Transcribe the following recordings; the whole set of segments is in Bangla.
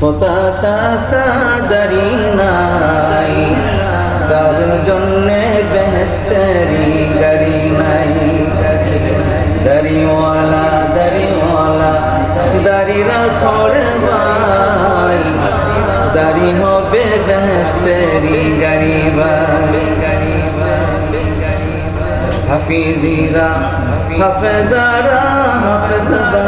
ফোতা সাসা দাড়ি নাই তার জন্যে বেহেস্তেরি গাড়ি নাই। দাড়িওয়ালা দাড়িওয়ালা দাড়ি রাখড় ভাই, দাড়ি হবে বেহেস্তেরি গাড়ি ভাই। হাফিজিরা, হাফেজারা হাফেজ ভাই মাইকি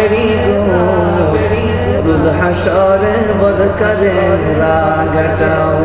বেরি গো রোজ হাসরে বদ করেন রাগটাও